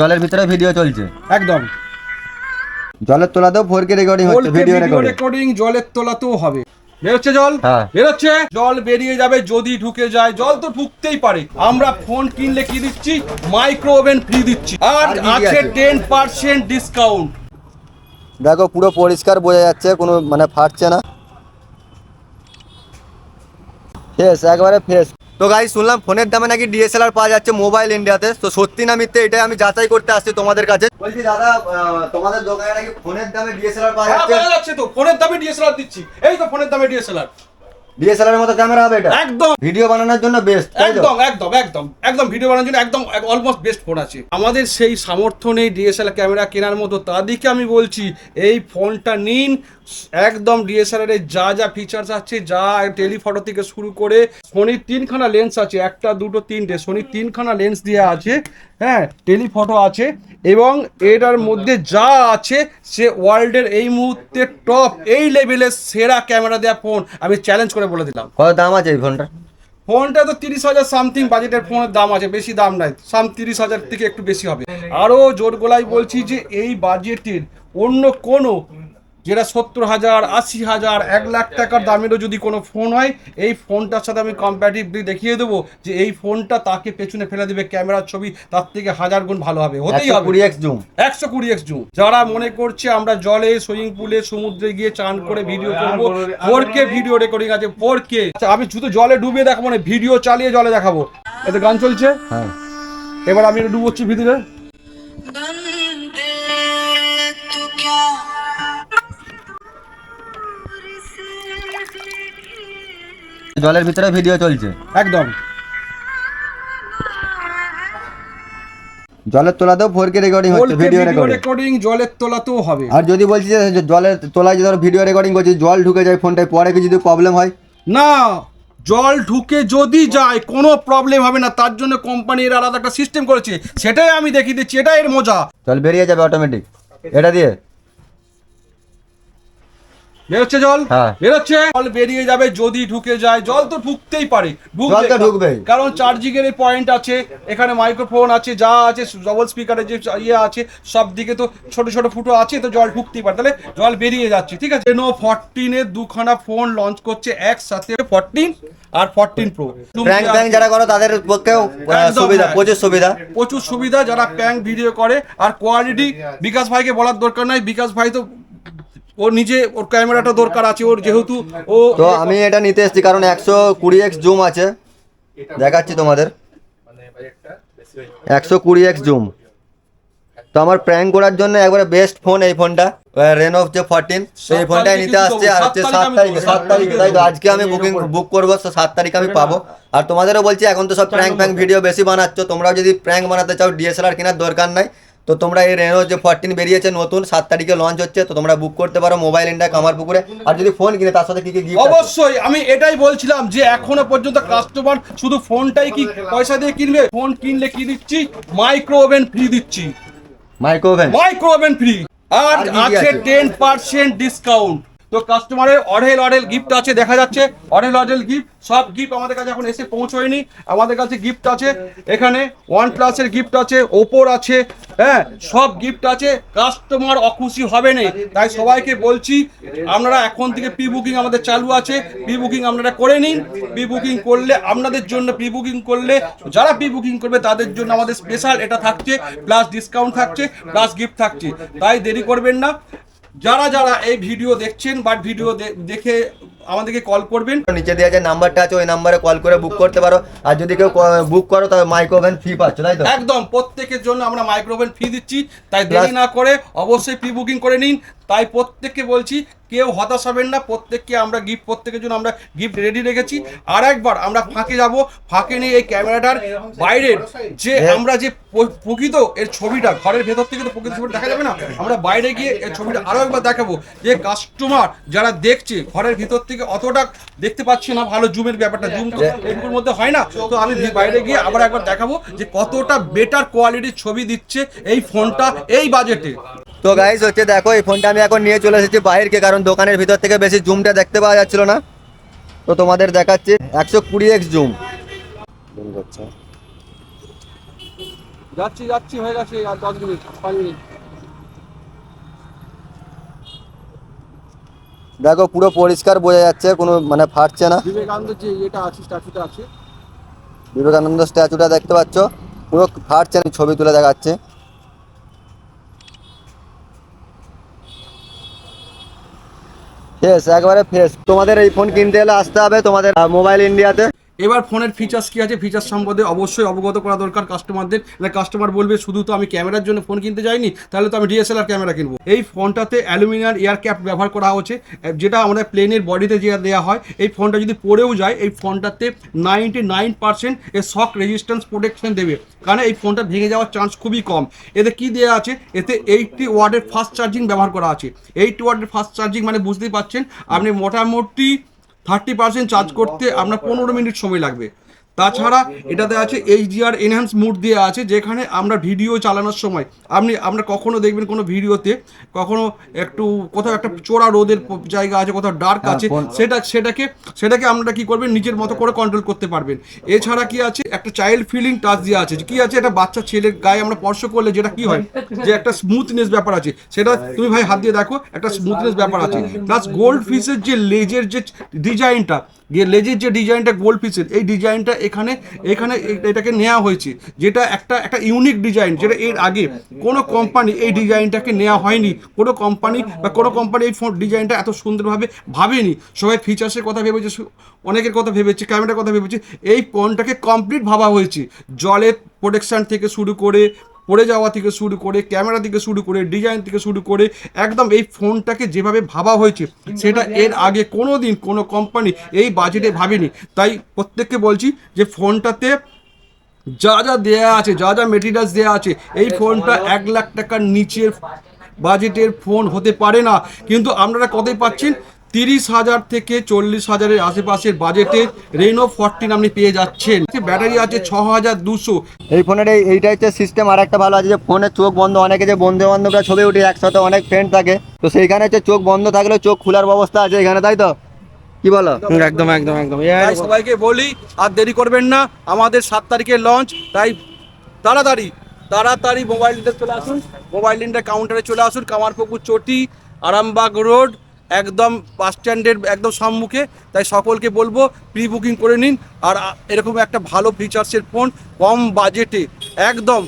জলের ভিতরে ভিডিও চলছে। একদম। জলের তোলাতেও ফোর কে রেকর্ডিং হচ্ছে ভিডিও রেকর্ডিং জলের তোলাতেও হবে। বেরোচ্ছে জল? হ্যাঁ। বেরোচ্ছে? জল বেরিয়ে যাবে যদি ঢুকে যায়। জল তো ঢুকতেই পারে। আমরা ফোন কিনলে কি দিচ্ছি? মাইক্রো ওভেন ফ্রি দিচ্ছি। আর আছে আছে? টেন পার্সেন্ট ডিসকাউন্ট দেখো পুরো পরিষ্কার বোঝা যাচ্ছে কোনো মানে ফাটছে না। ফ্রেশ একবারে ফ্রেশ তো গাই শুনলাম ফোনের দামে নাকি ডিএসএলআর পাওয়া যাচ্ছে মোবাইল ইন্ডিয়াতে তো। সত্যি না মিথ্যে এটাই আমি যাচাই করতে আসছি তোমাদের কাছে। বলছি দাদা তোমাদের দোকানে নাকি ফোনের দামে ডিএসএলআর হ্যাঁ পাওয়া যাচ্ছে তো। ফোনের দামে ডিএসএলআর দিচ্ছি। এই তো ফোনের দামে ডিএসএলআর ডিএসএলআর এর মতো ক্যামেরা হবে এটা? একদম। ভিডিও বানানোর জন্য বেস্ট একদম একদম একদম একদম ভিডিও বানানোর জন্য একদম অলমোস্ট বেস্ট ফোন আছে। আমাদের সেই সামর্থ্য নেই ডিএসএলআর ক্যামেরা কেনার মতো তাদেরকে আমি বলছি এই ফোনটা নিন। একদম ডিএসএলআর এর যা যা ফিচার্স আছে যা টেলিফটো থেকে শুরু করে সোনির তিনখানা লেন্স আছে একটা দুটো তিনটে সোনির তিনখানা লেন্স দেওয়া আছে হ্যাঁ টেলিফটো আছে এবং এটার মধ্যে যা আছে সে ওয়ার্ল্ডের এই মুহূর্তে টপ এই লেভেলের সেরা ক্যামেরা দেওয়া ফোন আমি চ্যালেঞ্জ করে বলে দিলাম। কত দাম আছে এই ফোনটা ফোনটা তো তিরিশ হাজার সামথিং বাজেটের ফোনের দাম আছে বেশি দাম নাই। সাম তিরিশ হাজার থেকে একটু বেশি হবে। আরও জোর গলায় বলছি যে এই বাজেটের অন্য কোনো যেটা সত্তর হাজার আশি হাজার এক লাখ টাকার দামেরও যদি কোনো ফোন হয় এই ফোনটার সাথে আমি কম্প্যাটিভলি দেখিয়ে দেবো যে এই ফোনটা তাকে পেছনে ফেলে দেবে ক্যামেরার ছবি তার থেকে হাজার গুণ ভালো হবে। হতেই হবে কুড়ি এক্স জুম। একশো কুড়ি এক্স জুম। যারা মনে করছে আমরা জলে সুইমিং পুলে সমুদ্রে গিয়ে চান করে ভিডিও করব ফোর কে ভিডিও রেকর্ডিং আছে ফোর কে আচ্ছা আমি শুধু জলে ডুবিয়ে দেখাবো না ভিডিও চালিয়ে জলে দেখাবো। এতে গান চলছে? হ্যাঁ। এবার আমি একটু ডুবোচ্ছি ভিতরে। জলের ভিতরে ভিডিও চলছে। একদম। জলের তোলাতেও ফোর কে রেকর্ডিং হচ্ছে ভিডিও রেকর্ডিং জলের তোলাতেও হবে। আর যদি বলছি যে জলের তোলায় যদি ভিডিও রেকর্ডিং করছি জল ঢুকে যায় ফোনটায় পরে কি যদি প্রবলেম হয়? না জল ঢুকে যদি যায় কোনো প্রবলেম হবে না। তার জন্য কোম্পানির আলাদা একটা সিস্টেম করেছে। সেটাই আমি দেখিয়ে দিচ্ছি এটাই এর মজা। জল বেরিয়ে যাবে অটোমেটিক এটা দিয়ে? বেরোচ্ছে জল? হ্যাঁ। বেরোচ্ছে? জল বেরিয়ে যাবে যদি ঢুকে যায়। জল তো ঢুকতেই পারে। ঢুকবে। কারণ চার্জিং এর পয়েন্ট আছে এখানে মাইক্রোফোন আছে যা আছে ডবল স্পিকারের যে ইয়ে আছে সব দিকে তো ছোট ছোট ফুটো আছে তো জল ঢুকতেই পারে। তাহলে জল বেরিয়ে যাচ্ছে ঠিক আছে? রেনো ফোরটিনের দুখানা ফোন লঞ্চ করছে একসাথে ফোরটিন আর ফোরটিন প্রো প্র্যাঙ্ক প্র্যাঙ্ক যারা করো তাদের পক্ষেও সুবিধা হ্যাঁ। প্রচুর সুবিধা। প্রচুর সুবিধা যারা প্যাং ভিডিও করে। আর কোয়ালিটি বিকাশ ভাইকে বলার দরকার নাই। বিকাশ ভাই তো ওর নিজে ওর ক্যামেরাটা দরকার আছে ওর যেহেতু ও তো আমি এটা নিতে এসেছি কারণ একশো কুড়ি এক্স জুম আছে। দেখাচ্ছি তোমাদের। একশো কুড়ি এক্স জুম তো আমার প্র্যাঙ্ক করার জন্য একবারে বেস্ট ফোন এই ফোনটা রেনো যে ফোরটিন সাত ফোনটাই নিতে আসছে আর হচ্ছে সাত তারিখে তারিখে সাত তারিখে তাই তো? আজকে আমি বুকিং বুক করব তো সাত তারিখ আমি পাবো। আর তোমাদেরও বলছি এখন তো সব প্র্যাঙ্ক ফ্যাঙ্ক ভিডিও বেশি বানাচ্ছ তোমরাও যদি প্র্যাঙ্ক বানাতে চাও ডিএসএলআর কেনার দরকার নাই। তো তোমরা এই রেনো যে ফোরটিন বেরিয়েছে নতুন সাত তারিখে লঞ্চ হচ্ছে তো তোমরা বুক করতে পারো মোবাইল ইন্ডিয়া কামার পুকুরে। আর যদি ফোন কিনে তার সাথে কি কি গিফট অবশ্যই আমি এটাই বলছিলাম যে এখনও পর্যন্ত কাস্টমার শুধু ফোনটাই কি পয়সা দিয়ে কিনবে? ফোন কিনলে কি দিচ্ছি? মাইক্রো ওভেন ফ্রি দিচ্ছি। Micro oven micro oven free আর আছে? টেন পার্সেন্ট ডিসকাউন্ট তো কাস্টমারের অঢেল অঢেল গিফট আছে, দেখা যাচ্ছে। অঢেল অঢেল গিফট সব গিফট আমাদের কাছে এখন এসে পৌঁছয়নি। আমাদের কাছে গিফট আছে। এখানে ওয়ান প্লাসের গিফট আছে ওপোর আছে হ্যাঁ সব গিফট আছে। কাস্টমার অখুশি হবে না। তাই সবাইকে বলছি, আপনারা এখন থেকে প্রি বুকিং আমাদের চালু আছে। প্রি বুকিং আপনারা করে নিন। প্রি বুকিং করলে আপনাদের জন্য প্রি বুকিং করলে যারা প্রি বুকিং করবে, তাদের জন্য আমাদের স্পেশাল এটা থাকছে প্লাস ডিসকাউন্ট থাকছে প্লাস গিফট থাকছে। তাই দেরি করবেন না। যারা যারা এই ভিডিও দেখছেন বা ভিডিও দেখে আমাদেরকে কল করবেন। নিচে দেওয়া যায় নাম্বারটা আছে ওই নাম্বারে কল করে বুক করতে পারো। আর যদি কেউ বুক করো তাহলে মাইক্রোভেন ফ্রি পাচ্ছ তাই তো? একদম প্রত্যেকের জন্য আমরা মাইক্রোভেন ফি দিচ্ছি। তাই দেরি না করে অবশ্যই প্রি বুকিং করে নিন। তাই প্রত্যেককে বলছি কেউ হতাশ হবেন না প্রত্যেককে আমরা গিফট প্রত্যেকের জন্য আমরা গিফট রেডি রেখেছি। আর একবার আমরা ফাঁকে যাব ফাঁকে নিয়ে এই ক্যামেরাটার বাইরের যে হ্যাঁ। আমরা যে প্রকৃত এর ছবিটা ঘরের ভেতর থেকে তো প্রকৃত ছবিটা দেখা যাবে না আমরা বাইরে গিয়ে এর ছবিটা আরও একবার দেখাবো। যে কাস্টমার যারা দেখছে ঘরের ভিতর থেকে অতটা দেখতে পাচ্ছে না ভালো জুমের ব্যাপারটা জুম তো এগুলোর মধ্যে হয় না তো আমি বাইরে গিয়ে আবার একবার দেখাবো যে কতটা বেটার কোয়ালিটির ছবি দিচ্ছে এই ফোনটা এই বাজেটে তো গাইস হচ্ছে দেখো এই ফোনটা আমি এখন নিয়ে চলে এসেছি বাইরকে কারণ দোকানের ভিতর থেকে বেশি জুমটা দেখতে পাওয়া যাচ্ছিল না। তো তোমাদের দেখাচ্ছি একশো কুড়ি এক্স জুম যাচ্ছি যাচ্ছি হয়ে গেছে আর দশ মিনিট পাঁচ মিনিট। দেখো পুরো পরিষ্কার বোঝা যাচ্ছে কোনো মানে ফাটছে না। বিবেকানন্দ যে এটা আছে স্ট্যাচুটা আছে। বিবেকানন্দ স্ট্যাচুটা দেখতে পাচ্ছ। পুরো ফাটছে না ছবি তুলে দেখাচ্ছে। ফ্রেশ একবারে ফ্রেশ তোমাদের এই ফোন কিনতে হলে আসতে হবে তোমাদের মোবাইল ইন্ডিয়াতে এবার ফোনের ফিচার্স কি আছে? ফিচার্স সম্বন্ধে অবশ্যই অবগত করা দরকার কাস্টমারদের কাস্টমার বলবে, শুধু তো আমি ক্যামেরার জন্য ফোন কিনতে যাইনি, তাহলে তো আমি ডিএসএলআর ক্যামেরা কিনবো। এই ফোনটাতে অ্যালুমিনিয়াম এয়ার ক্যাপ ব্যবহার করা হচ্ছে যেটা আমাদের প্লেনের বডিতে যে দেওয়া হয়, এই ফোনটা যদি পড়েও যায়, এই ফোনটাতে নাইনটি নাইন পার্সেন্ট এর শক রেজিস্ট্যান্স প্রোটেকশন দেবে। কারণ এই ফোনটা ভেঙে যাওয়ার চান্স খুবই কম। এতে কি দেওয়া আছে? এতে এইটটি ওয়ার্ডের ফাস্ট চার্জিং ব্যবহার করা আছে। এইটটি ওয়ার্ডের ফাস্ট চার্জিং মানে বুঝতেই পারছেন, আপনি মোটামুটি থার্টি পার্সেন্ট চার্জ করতে আপনার পনেরো মিনিট সময় লাগবে। তাছাড়া এটাতে আছে এইচডিআর এনহ্যান্স মুড দেওয়া আছে যেখানে আমরা ভিডিও চালানোর সময় আপনি আপনার কখনো দেখবেন কোনো ভিডিওতে কখনো একটু কোথাও একটা চোরা রোদের জায়গা আছে কোথাও ডার্ক হ্যাঁ, আছে সেটা সেটাকে সেটাকে আপনারা কি করবেন নিজের মতো করে কন্ট্রোল করতে পারবেন। এছাড়া কি আছে একটা চাইল্ড ফিলিং টাচ দেওয়া আছে কি আছে একটা বাচ্চা ছেলের গায়ে আমরা স্পর্শ করলে যেটা কি হয় যে একটা স্মুথনেস ব্যাপার আছে সেটা তুমি ভাই হাত দিয়ে দেখো একটা স্মুথনেস ব্যাপার আছে। প্লাস গোল্ড ফিসের যে লেজের যে ডিজাইনটা যে লেজের যে ডিজাইনটা গোল্ড ফিসের এই ডিজাইনটা এখানে এখানে এটাকে নেওয়া হয়েছে। যেটা একটা একটা ইউনিক ডিজাইন যেটা এর আগে কোনো কোম্পানি এই ডিজাইনটাকে নেওয়া হয়নি। কোনো কোম্পানি বা কোনো কোম্পানি এই ফোন ডিজাইনটা এত সুন্দরভাবে ভাবেনি। সবাই ফিচার্সের কথা ভেবেছে অনেকের কথা ভেবেছে ক্যামেরার কথা ভেবেছে। এই ফোনটাকে কমপ্লিট ভাবা হয়েছে। জলের প্রোটেকশন থেকে শুরু করে পড়ে যাওয়া থেকে শুরু করে ক্যামেরা থেকে শুরু করে ডিজাইন থেকে শুরু করে একদম এই ফোনটাকে যেভাবে ভাবা হয়েছে সেটা এর আগে কোনো দিন কোনো কোম্পানি এই বাজেটে ভাবেনি। তাই প্রত্যেককে বলছি যে ফোনটাতে যা যা দেয়া আছে যা যা মেটেরিয়ালস দেয়া আছে এই ফোনটা এক লাখ টাকার নিচের বাজেটের ফোন হতে পারে না। কিন্তু আপনারা কতই পাচ্ছেন? তিরিশ হাজার থেকে চল্লিশ হাজারের আশেপাশের বাজেটে রেনো ফোরটিন আপনি পেয়ে যাচ্ছেন। ব্যাটারি আছে ছ হাজার দুশো। এই ফোনের এই এইটা হচ্ছে সিস্টেম আর একটা ভালো আছে যে ফোনের চোখ বন্ধ অনেকে যে বন্ধু বান্ধবরা ছবি উঠে একসাথে অনেক ফ্রেন্ড থাকে তো সেইখানে হচ্ছে চোখ বন্ধ থাকলেও চোখ খোলার ব্যবস্থা আছে এখানে তাই তো? কি বলো? একদম একদম একদম। সবাইকে বলি আর দেরি করবেন না আমাদের সাত তারিখে লঞ্চ তাই তাড়াতাড়ি তাড়াতাড়ি মোবাইল চলে আসুন মোবাইল কাউন্টারে চলে আসুন কামারপুকুর চটি আরামবাগ রোড একদম বাস স্ট্যান্ডের একদম সম্মুখে। তাই সকলকে বলব, প্রি বুকিং করে নিন। আর এরকম একটা ভালো ফিচার্সের ফোন কম বাজেটে, একদম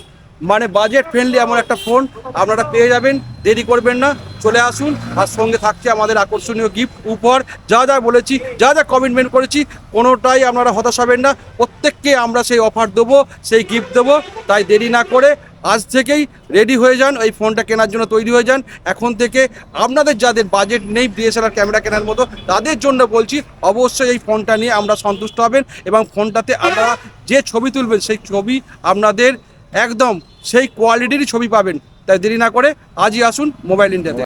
মানে বাজেট ফ্রেন্ডলি এমন একটা ফোন আপনারা পেয়ে যাবেন। দেরি করবেন না, চলে আসুন। আর সঙ্গে থাকছে আমাদের আকর্ষণীয় গিফট উপহার। যা যা বলেছি, যা যা কমিটমেন্ট করেছি, কোনোটাই আপনারা হতাশ হবেন না। প্রত্যেককে আমরা সেই অফার দেবো, সেই গিফট দেবো। তাই দেরি না করে আজ থেকেই রেডি হয়ে যান, এই ফোনটা কেনার জন্য তৈরি হয়ে যান। এখন থেকে আপনাদের যাদের বাজেট নেই ডিএসএলআর ক্যামেরা কেনার মতো, তাদের জন্য বলছি, অবশ্যই এই ফোনটা নিয়ে আমরা সন্তুষ্ট হবেন এবং ফোনটাতে আপনারা যে ছবি তুলবেন, সেই ছবি আপনাদের একদম সেই কোয়ালিটিরই ছবি পাবেন। তাই দেরি না করে আজই আসুন মোবাইল ইন্ডিয়াতে